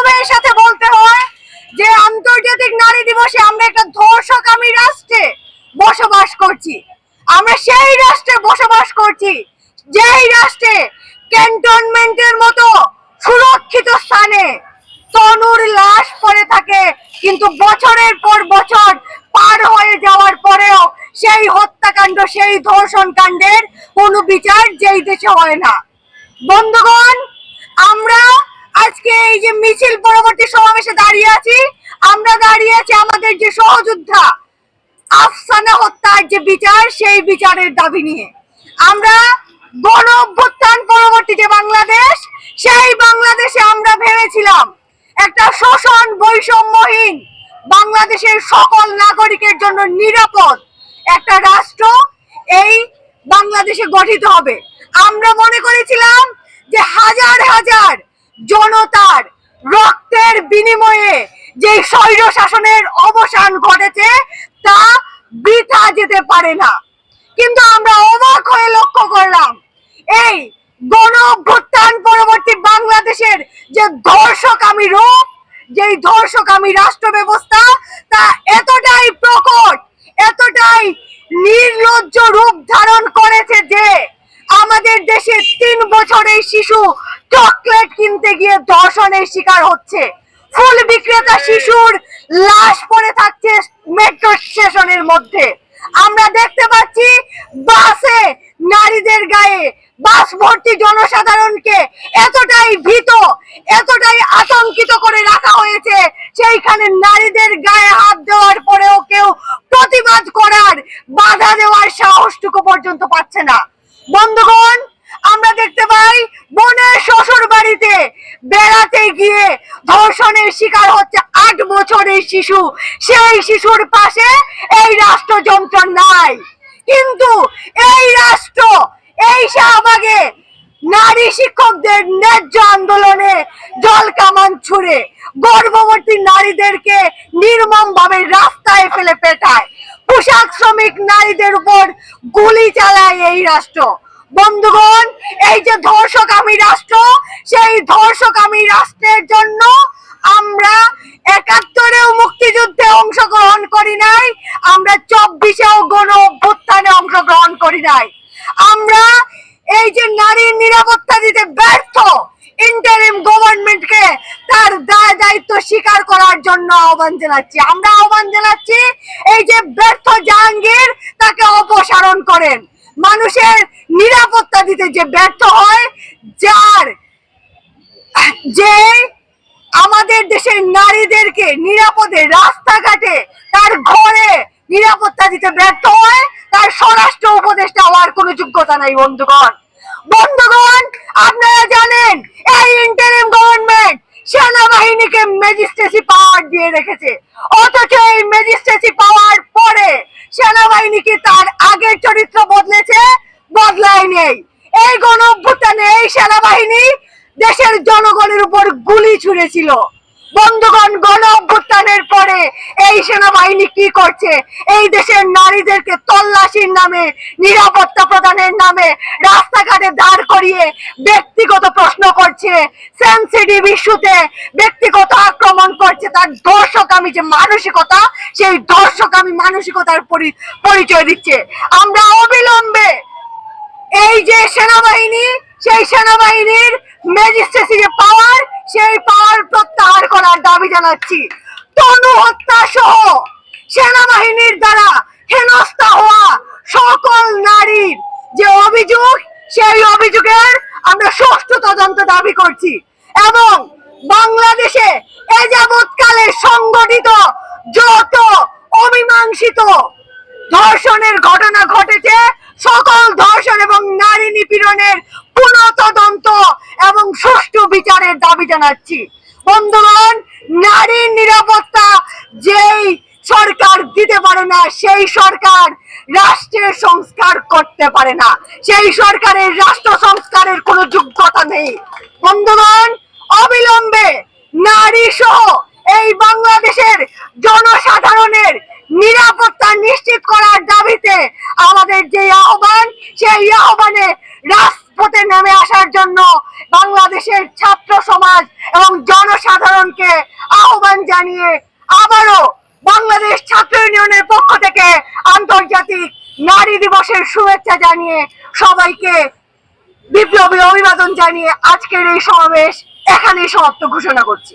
গর্বের সাথে বলতে হয় যে আন্তর্জাতিক নারী দিবসে আমরা একটা ধর্ষকামী রাষ্ট্রে বসবাস করছি। আমরা সেই রাষ্ট্রে বসবাস করছি, যেই রাষ্ট্রে ক্যান্টনমেন্টের মতো সুরক্ষিত স্থানে তনুর লাশ পড়ে থাকে, কিন্তু বছরের পর বছর পার হয়ে যাওয়ার পরেও সেই হত্যাকাণ্ড, সেই ধর্ষণ কাণ্ডের কোনো বিচার যেই দেশে হয় না। বন্ধুগণ, আমরা আজকে এই যে মিছিল পরবর্তী সমাবেশে দাঁড়িয়ে আছি, আমরা দাঁড়িয়ে আছি আমাদের যে সহযোদ্ধা আফসানা হত্যার যে বিচার, সেই বিচারের দাবি নিয়ে। আমরা গণ অভ্যুত্থান পরবর্তী যে বাংলাদেশ, সেই বাংলাদেশে আমরা ভেবেছিলাম একটা শোষণ বৈষম্যহীন বাংলাদেশের সকল নাগরিকের জন্য নিরাপদ একটা রাষ্ট্র এই বাংলাদেশে গঠিত হবে। আমরা মনে করেছিলাম যে হাজার হাজার জনতার রক্তের বিনিময়ে যে স্বৈর শাসনের অবসান ঘটেছে, তা বৃথা যেতে পারে না। কিন্তু আমরা অবাক হয়ে লক্ষ্য করলাম, এই গণ অভ্যুত্থান পরবর্তী বাংলাদেশের যে ধর্ষকামী রূপ, যেই ধর্ষকামী রাষ্ট্র ব্যবস্থা তা এতটাই প্রকট, এতটাই নির্লজ্জ রূপ ধারণ করেছে যে আমাদের দেশে তিন বছরের শিশু ধর্ষণের শিকার হচ্ছে। ফুল বিক্রেতা শিশুর লাশ পড়ে থাকছে মেট্রো স্টেশনের মধ্যে। আমরা দেখতে পাচ্ছি বাসে নারীদের গায়ে, বাস ভর্তি জনসাধারণকে এতটাই ভীত, এতটাই আতঙ্কিত করে রাখা হয়েছে, সেইখানে নারীদের গায়ে হাত দেওয়ার পরেও কেউ প্রতিবাদ করার বাধা দেওয়ার সাহসটুকু পর্যন্ত পাচ্ছে না। বন্ধুগণ, আমরা দেখতে পাই বোনের শ্বশুর বাড়িতে বেড়াতে গিয়ে ধর্ষণের শিকার হচ্ছে আট বছরের শিশু। সেই শিশুর পাশে এই রাষ্ট্রযন্ত্র নাই। কিন্তু এই রাষ্ট্র, এই শাহবাগে নারী শিক্ষকদের ন্যায্য আন্দোলনে জল কামান ছুড়ে, গর্ভবতী নারীদেরকে নির্মম ভাবে রাস্তায় ফেলে পেটায়। পোশাক শ্রমিক নারীদের উপর গুলি চালায় এই রাষ্ট্র। বন্ধুগণ, এই যে ধর্ষকামী রাষ্ট্র, সেই ধর্ষকামী রাষ্ট্রের জন্য আমরা একাত্তরেও মুক্তিযুদ্ধে অংশগ্রহণ করি নাই, আমরা চব্বিশেও গণ অভ্যুত্থানে অংশগ্রহণ করি নাই। আমরা এই যে নারীর নিরাপত্তা দিতে ব্যর্থ ইন্টারিম গভর্নমেন্টকে তার দায় দায়িত্ব স্বীকার করার জন্য আহ্বান জানাচ্ছি। আমরা আহ্বান জানাচ্ছি, এই যে ব্যর্থ জাহাঙ্গীর তাকে অপসারণ করেন। মানুষের নিরাপত্তা দিতে যে ব্যর্থ হয়, যার, যে আমাদের দেশের নারীদেরকে নিরাপদে রাস্তাঘাটে, তার ঘরে নিরাপত্তা দিতে ব্যর্থ হয়, তার স্বরাষ্ট্র উপদেষ্টা হওয়ার কোনো যোগ্যতা নাই, বন্ধুগণ। বন্ধুগণ, আপনারা জানেন, এই ইন্টারিম গভর্নমেন্ট সেনাবাহিনীকে ম্যাজিস্ট্রেসি পাওয়ার দিয়ে রেখেছে। অথচ এই ম্যাজিস্ট্রেসি পাওয়ার পরে সেনাবাহিনী কি তার আগের চরিত্র বদলেছে, বদলায় নেই। এই গণ অভ্যুত্থানে এই সেনাবাহিনী দেশের জনগণের উপর গুলি ছুড়েছিল। বন্ধুগণ, গণ অভ্যুত্থানের পরে এই সেনাবাহিনী কি করছে? এই দেশের নারীদেরকে তল্লাশির নামে, নিরাপত্তা প্রদানের নামে রাস্তাঘাটে দাঁড় করিয়ে ব্যক্তিগত প্রশ্ন করছে। সেন্সিটিভ ইস্যুতে ব্যক্তিগত আক্রমণ করছে তার ধর্ষকামী যে মানসিকতা, সেই ধর্ষকামী মানসিকতার পরি- পরিচয় দিচ্ছে। আমরা অবিলম্বে এই যে সেনাবাহিনী, সেই সেনাবাহিনীর ম্যাজিস্ট্রেসি যে পাওয়ার সেই পাওয়ার প্রত্যাহার করার দাবি জানাচ্ছি। তনু হত্যা সহ সেনাবাহিনীর দ্বারা হেনস্থা হওয়া সকল নারীর যে অভিযোগ, সেই অভিযোগের আমরা ষষ্ঠ তদন্ত দাবি করছি এবং বাংলাদেশে এ যাবৎকালে সংগঠিত যত অমীমাংসিত ধর্ষণের ঘটনা ঘটেছে, সকল ধর্ষণ এবং নারী নিপীড়নের পুনঃতদন্ত এবং সুষ্ঠু বিচারের দাবি জানাচ্ছি। বন্ধুগণ, নারীর নিরাপত্তা যেই সরকার দিতে পারে না, সেই সরকার রাষ্ট্রের সংস্কার করতে পারে না। সেই সরকারের রাষ্ট্র সংস্কারের কোনো যোগ্যতা নেই। বন্ধুগণ, অবিলম্বে নারী সহ এই বাংলাদেশের জনসাধারণের নিরাপত্তা নিশ্চিত করার দাবিতে আমাদের যে আহ্বান, সেই আহ্বানে রাজপথে নেমে আসার জন্য বাংলাদেশের ছাত্র সমাজ এবং জনসাধারণকে আহ্বান জানিয়ে আবারও বাংলাদেশ ছাত্র ইউনিয়নের পক্ষ থেকে আন্তর্জাতিক নারী দিবসের শুভেচ্ছা জানিয়ে সবাইকে বিপ্লবী অভিবাদন জানিয়ে আজকের এই সমাবেশ এখানেই সমাপ্ত ঘোষণা করছি।